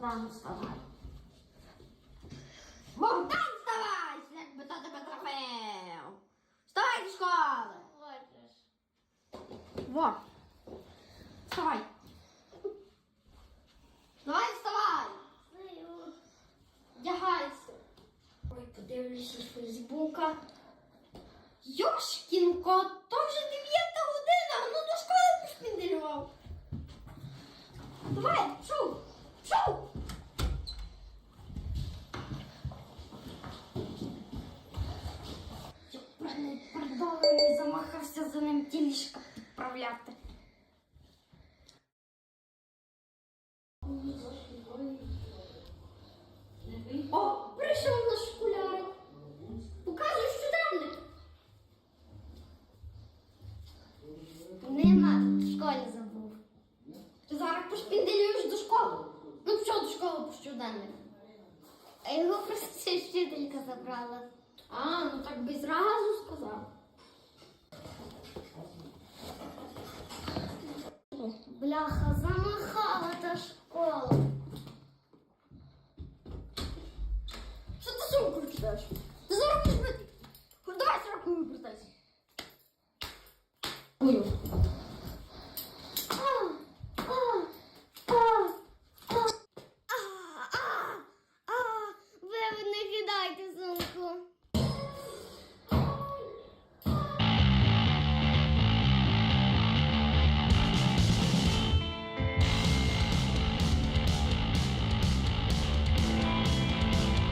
Богдан, вставай. Богдан, вставай! Якби то тебе трофеїв! Вставай до школи! Во! Вставай! Давай вставай! Вдягайся! Ой, подивлюся Фейсбука. Йошкін кот, то вже дев'ята година, ну до школи пошпінделював. Давай, пшов, пшов. Йопраний пардон, замахався за ним тілішка підправляти. О, прийшов наш школярик. Показуй щоденник. Нема, в школі забув. Ти зараз пошпінделюєш до школи. Ну що до школи по щоденник? А його просто вчителька забрала. А, ну так би зразу сказав. Читаєш? Ти зараз будеш бити. Давай сраку випертайся. Ой.